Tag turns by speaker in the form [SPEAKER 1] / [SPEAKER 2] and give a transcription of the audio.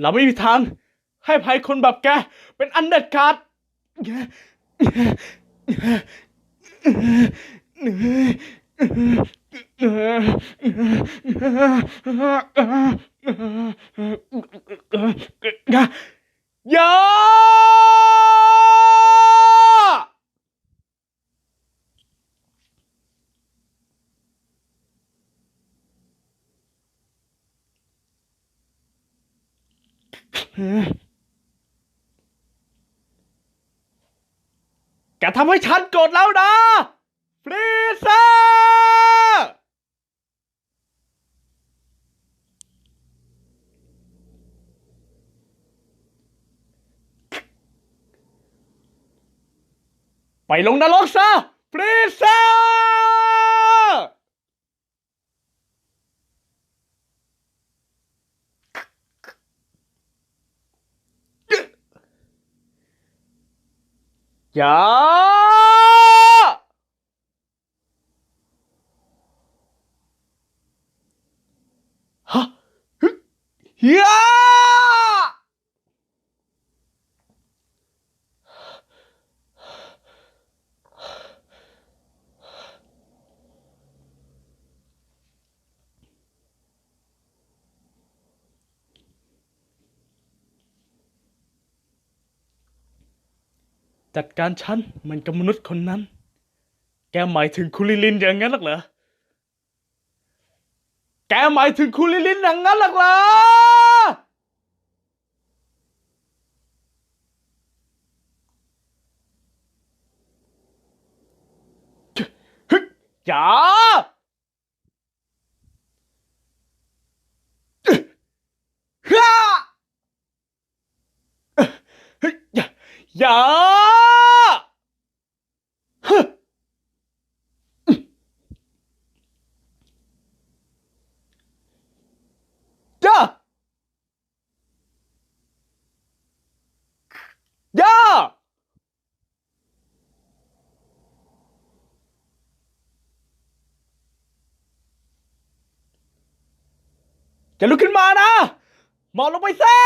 [SPEAKER 1] เราไม่มีทาง ให้ภัยคนแบบแก เป็นอันเด็ดขาดอย่า แกทำให้ฉันโกรธแล้วนะฟรีซอร์ไปลงนรกซะฟรีเซอร์ อย่า ฮะฮึย่า จัดการฉันเหมันกับมนุษย์คนนั้น แกหมายถึงคุลิลินอย่างนั้นหรอกเหรอ แกหมายถึงคุลิลินอย่างนั้นหรอกเหรอ ฮึอย่าฮ่าฮึอย่าอย่าฮึอย่าอย่า จะลุกขึ้นมานะ มองลงไปแซ่